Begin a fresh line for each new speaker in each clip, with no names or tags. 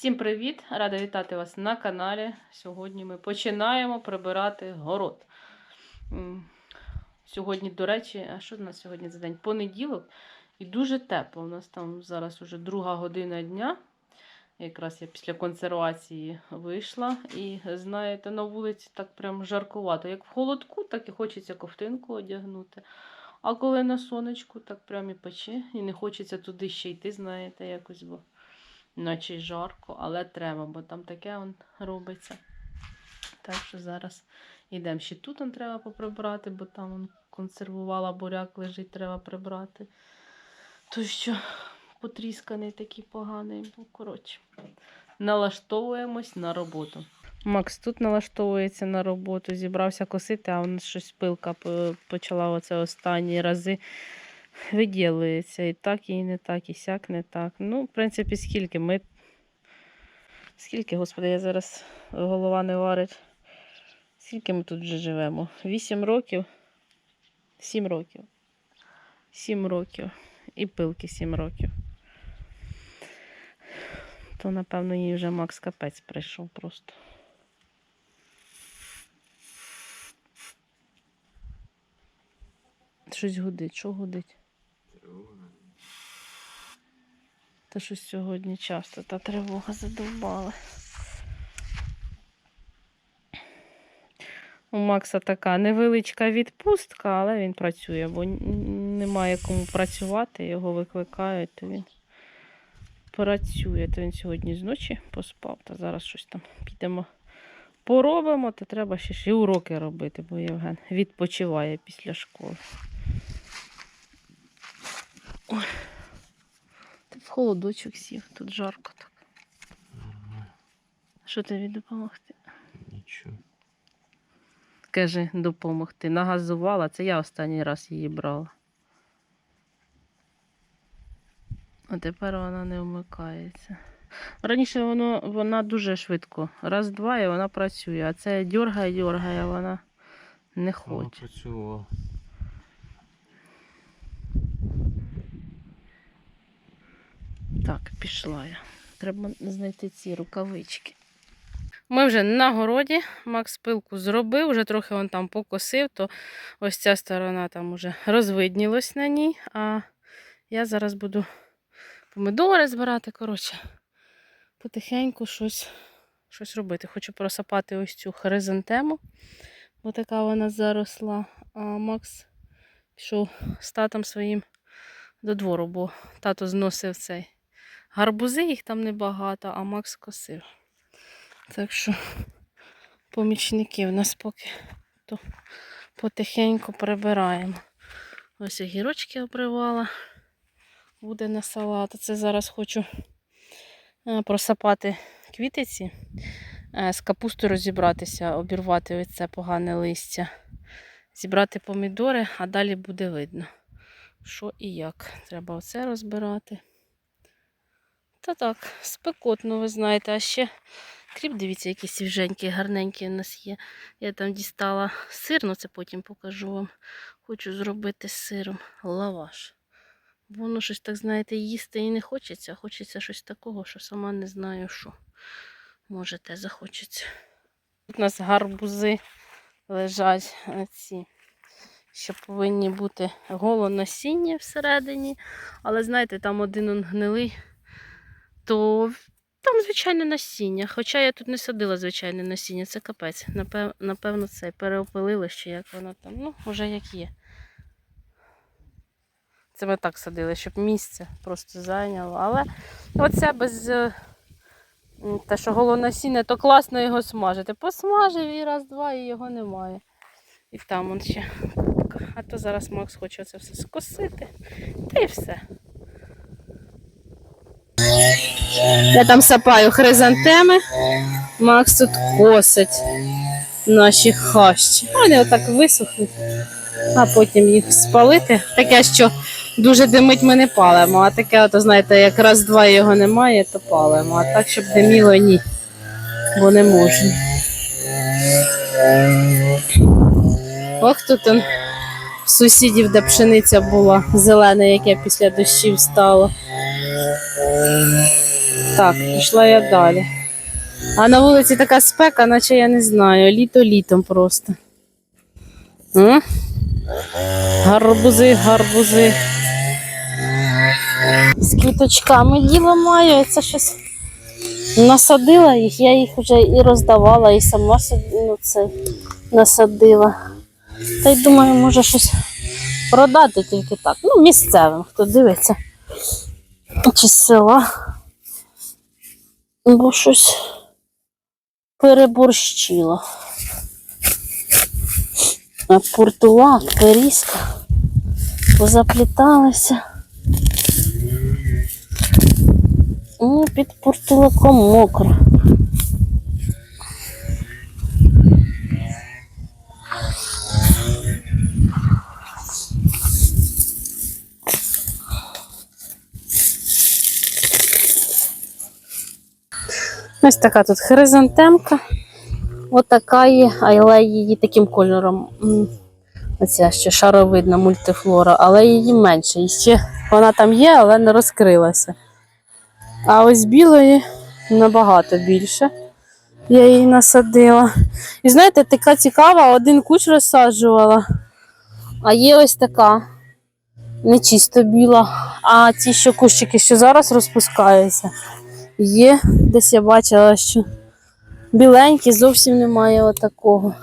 Всім привіт! Рада вітати вас на каналі. Сьогодні ми починаємо прибирати город. Сьогодні, до речі, а що в нас сьогодні за день? Понеділок і дуже тепло. У нас там зараз уже друга година дня. Якраз я після консервації вийшла. І знаєте, на вулиці так прям жаркувато. Як в холодку, так і хочеться ковтинку одягнути. А коли на сонечку, так прям і пече. І не хочеться туди ще йти, знаєте, якось бо й жарко, але треба, бо там таке он робиться. Так що зараз йдемо. Ще тут он треба поприбрати, бо там он консервувала буряк лежить, треба прибрати. То що потрісканий такий поганий, бо коротше. Налаштовуємось на роботу. Макс тут налаштовується на роботу, зібрався косити, а он щось пилка почала оце останні рази виділюється. І так, і не так, і сяк не так. Ну, в принципі, скільки ми. Скільки, господи, я зараз голова не варить. Скільки ми тут вже живемо? Вісім років? Сім років. Сім років. І пилки сім років. То, напевно, їй вже Макс капець прийшов просто. Щось гудить, що гудить? Та щось сьогодні часто та тривога задовбала. У Макса така невеличка відпустка, але він працює, бо немає кому працювати, його викликають, то він працює. То він сьогодні з ночі поспав, та зараз щось там підемо поробимо, то треба ще ж і уроки робити, бо Євген відпочиває після школи. Ой. Ти в холодочок сів, тут жарко так. Що тобі допомогти?
Нічого.
Каже, допомогти. Нагазувала, це я останній раз її брала. А тепер вона не вмикається. Раніше воно, вона дуже швидко. Раз-два і вона працює, а це дьоргає, дьоргає, вона не хоче.
працювала.
Так, пішла я. Треба знайти ці рукавички. Ми вже на городі. Макс пилку зробив, вже трохи он там покосив, то ось ця сторона там уже розвиднілась на ній. А я зараз буду помидори збирати. Коротше, потихеньку щось, щось робити. Хочу просапати ось цю хризантему, бо така вона заросла. А Макс пішов з татом своїм до двору, бо тато зносив цей гарбузи, їх там небагато, а Макс косив. Так що помічники в нас поки то потихеньку прибираємо. Ось огірочки обривала, буде на салат. Це зараз хочу е, просапати квітиці, е, з капустою розібратися, обірвати це погане листя, зібрати помідори, а далі буде видно, що і як. Треба оце розбирати. Та так, спекотно, ви знаєте, а ще кріп, дивіться, який свіженький, гарненький у нас є. Я там дістала сир, ну це потім покажу вам. Хочу зробити з сиром лаваш. Воно щось так, знаєте, їсти і не хочеться, а хочеться щось такого, що сама не знаю що. Може, те захочеться. Тут у нас гарбузи лежать ці, що повинні бути голонасіння всередині. Але знаєте, там один он гнилий то там звичайне насіння. Хоча я тут не садила звичайне насіння, це капець. Напев, напевно, це переопилили ще, як воно там. Ну, вже як є. Це ми так садили, щоб місце просто зайняло. Але оце без е, те, що голонасіння, то класно його смажити. Посмажив і раз-два, і його немає. І там он ще. А то зараз Макс хоче це все скосити. Та й все. Я там сапаю хризантеми. Макс тут косить наші хащі. Вони отак висохнуть, а потім їх спалити. Таке, що дуже димить, ми не палимо. А таке, от, знаєте, як раз-два його немає, то палимо. А так, щоб диміло, ні. Бо не можна. Ох, тут он сусідів, де пшениця була зелена, яке після дощів стало. Так, пішла я далі. А на вулиці така спека, наче я не знаю, літо літом просто. М? Гарбузи, гарбузи. З квіточками діло маю, це щось насадила їх, я їх вже і роздавала, і сама ну, це, насадила. Та й думаю, може щось продати тільки так. Ну, місцевим, хто дивиться. Чи з села. Бо щось переборщило. А портула, перізка, позапліталися. Ну, під портулаком мокро. Ось така тут хризантемка. Отака є, але її таким кольором. Оця ще шаровидна мультифлора, але її менше. І ще вона там є, але не розкрилася. А ось білої набагато більше. Я її насадила. І знаєте, така цікава, один куч розсаджувала, а є ось така. Не чисто біла. А ті, що кущики, що зараз розпускаються, є. Десь я бачила, що біленькі, зовсім немає отакого.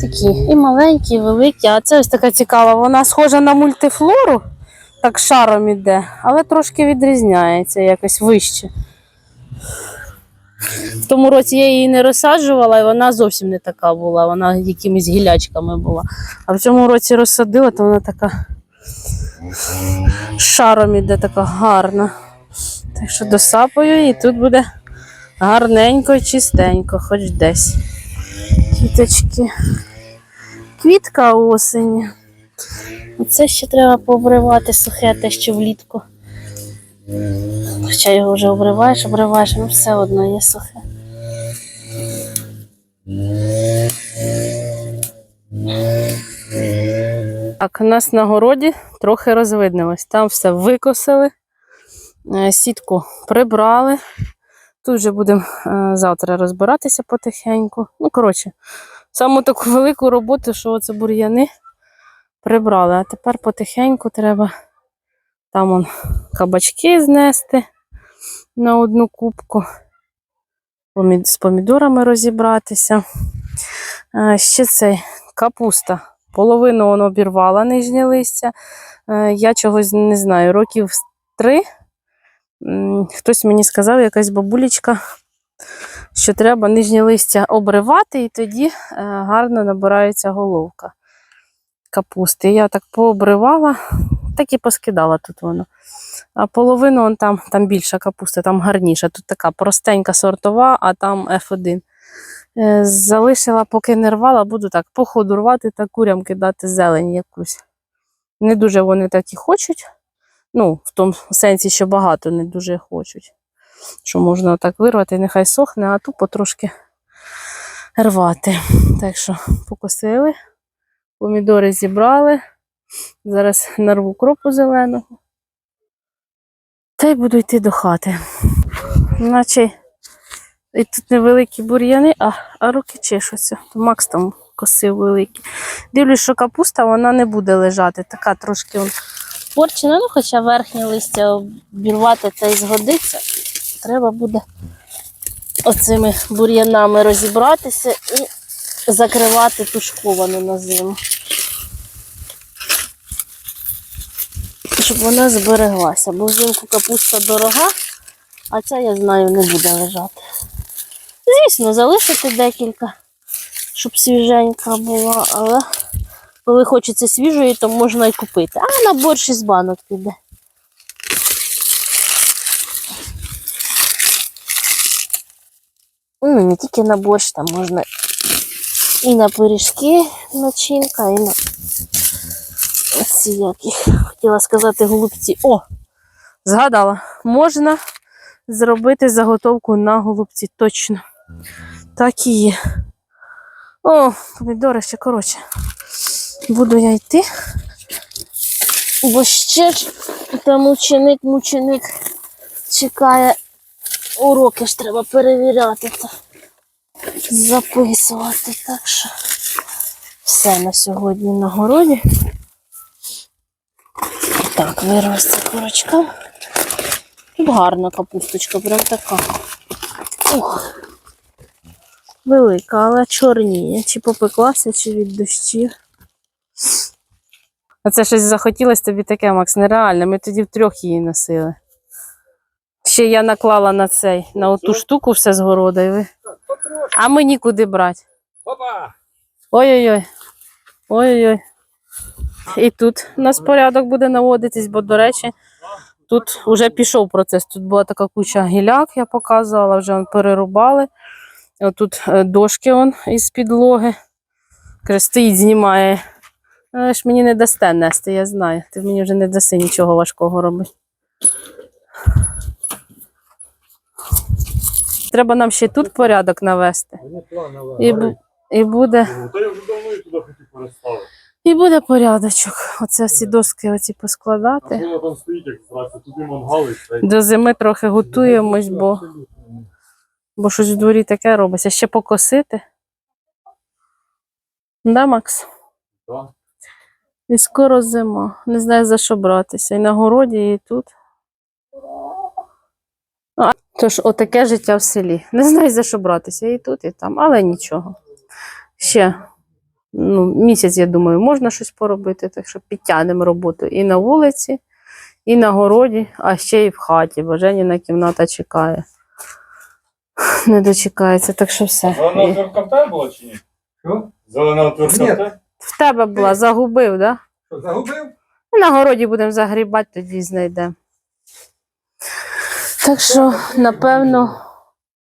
Такі і маленькі, і великі. А це ось така цікава. Вона схожа на мультифлору, так шаром іде, але трошки відрізняється якось вище. В тому році я її не розсаджувала, і вона зовсім не така була, вона якимись гілячками була. А в цьому році розсадила, то вона така шаром іде, така гарна. Так що досапаю, і тут буде гарненько і чистенько, хоч десь. Квіточки. Квітка осені. Оце ще треба пообривати сухе, те, що влітку. Хоча його вже обриваєш, обриваєш, ну все одно є сухе. Так, у нас на городі трохи розвиднилось. Там все викосили, сітку прибрали. Тут вже будемо е, завтра розбиратися потихеньку. Ну, коротше, саму таку велику роботу, що оце бур'яни прибрали. А тепер потихеньку треба там он, кабачки знести на одну кубку, з помідорами розібратися. Е, Ще цей капуста. Половину воно обірвала нижнє листя. Е, Я чогось не знаю, років три. Хтось мені сказав, якась бабулечка, що треба нижнє листя обривати, і тоді е, гарно набирається головка капусти. Я так пообривала, так і поскидала тут воно. А половину он там, там більша капуста, там гарніша. Тут така простенька сортова, а там F1. Е, Залишила, поки не рвала, буду так по ходу рвати та курям кидати зелень якусь. Не дуже вони так і хочуть. Ну, в тому сенсі, що багато не дуже хочуть. Що можна так вирвати, нехай сохне, а тупо трошки рвати. Так що покосили, помідори зібрали. Зараз нарву кропу зеленого. Та й буду йти до хати. Наче і тут невеликі бур'яни, а, а руки чешуться. То Макс там косив великий. Дивлюсь, що капуста вона не буде лежати. Така трошки он порчена, ну хоча верхнє листя обірвати та й згодиться. Треба буде оцими бур'янами розібратися і закривати тушковану на зиму. Щоб вона збереглася, бо взимку капуста дорога, а ця, я знаю, не буде лежати. Звісно, залишити декілька, щоб свіженька була, але коли хочеться свіжої, то можна і купити. А на борщ із банок піде. Ну, не тільки на борщ, там можна і на пиріжки начинка, і на ці які. Хотіла сказати голубці. О! Згадала, можна зробити заготовку на голубці. Точно. Так і є. О, помідори ще коротше. Буду я йти. Бо ще ж там мученик, мученик чекає. Уроки ж треба перевіряти та записувати. Так що все на сьогодні на городі. Так, виросте курочка. Тут гарна капусточка, прям така. Ух. Велика, але чорніє. Чи попеклася, чи від дощів. А це щось захотілося тобі таке, Макс, нереально. Ми тоді втрьох її носили. Ще я наклала на цей, на оту штуку все з. І ви... А мені куди брати?
Опа!
Ой-ой-ой. Ой-ой-ой. І тут у нас порядок буде наводитись, бо, до речі, тут вже пішов процес. Тут була така куча гіляк, я показувала, вже перерубали. Тут дошки он із підлоги. Стоїть, знімає. Але ж мені не дасте нести, я знаю. Ти мені вже не даси нічого важкого робити. Треба нам ще тут порядок навести. І, бу- і буде.
Та я вже давно її туди хотів переставити.
І буде порядочок. Оце всі доски оці
А
поскладати.
вона там стоїть, як здрасте, туди мангали стоїть.
До зими трохи готуємось, бо, бо щось в дворі таке робиться. Ще покосити. Да, Макс?
Да.
І скоро зима. Не знаю за що братися. І на городі, і тут. А, тож, отаке життя в селі. Не знаю за що братися. І тут, і там, але нічого. Ще ну, місяць, я думаю, можна щось поробити, так що підтягнемо роботу і на вулиці, і на городі, а ще й в хаті, бо Женіна кімната чекає. Не дочекається, так що все.
Зелена
І
отвертка в тебе була чи ні?
Що?
Зелена отвертка в тебе?
В тебе була, загубив, так? Да?
Що, загубив?
На городі будемо загрібати, тоді знайдемо. Так що, напевно.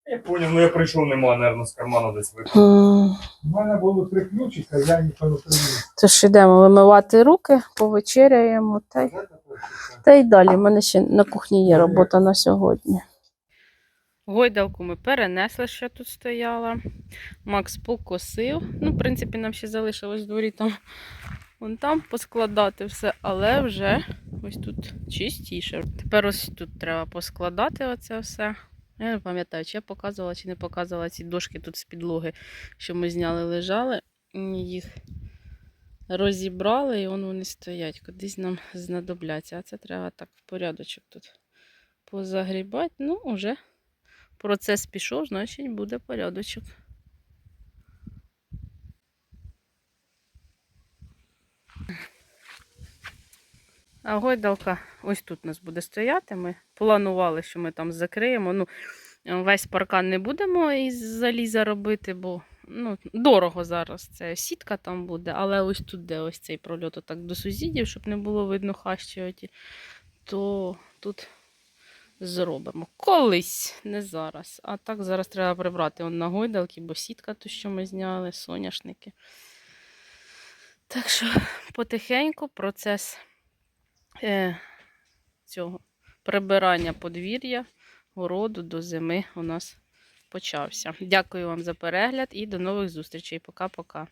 Я поняв, ну я прийшов, нема, наверное, з кармана десь випав.
м,
У мене було три ключика, я нічого не приніс.
Тож йдемо вимивати руки, повечеряємо та й, та й далі. У мене ще на кухні є робота на сьогодні. Гойдалку ми перенесли, що тут стояла. Макс покосив. Ну, в принципі, нам ще залишилось дворі там, вон там поскладати все, але вже ось тут чистіше. Тепер ось тут треба поскладати оце все. Я не пам'ятаю, чи я показувала, чи не показувала ці дошки тут з підлоги, що ми зняли, лежали. Їх розібрали і вон вони стоять. Кудись нам знадобляться. А це треба так в порядочок тут позагрібати. Ну, уже процес пішов, значить буде порядочок. А гойдалка ось тут у нас буде стояти. Ми планували, що ми там закриємо. Ну, весь паркан не будемо із заліза робити, бо ну, дорого зараз. Це сітка там буде, але ось тут, де ось цей прольот отак до сусідів, щоб не було видно хащі то тут зробимо. Колись, не зараз. А так зараз треба прибрати он на гойдалки, бо сітка, ту, що ми зняли, соняшники. Так що потихеньку процес е, цього прибирання подвір'я, городу до зими у нас почався. Дякую вам за перегляд і до нових зустрічей. Пока-пока.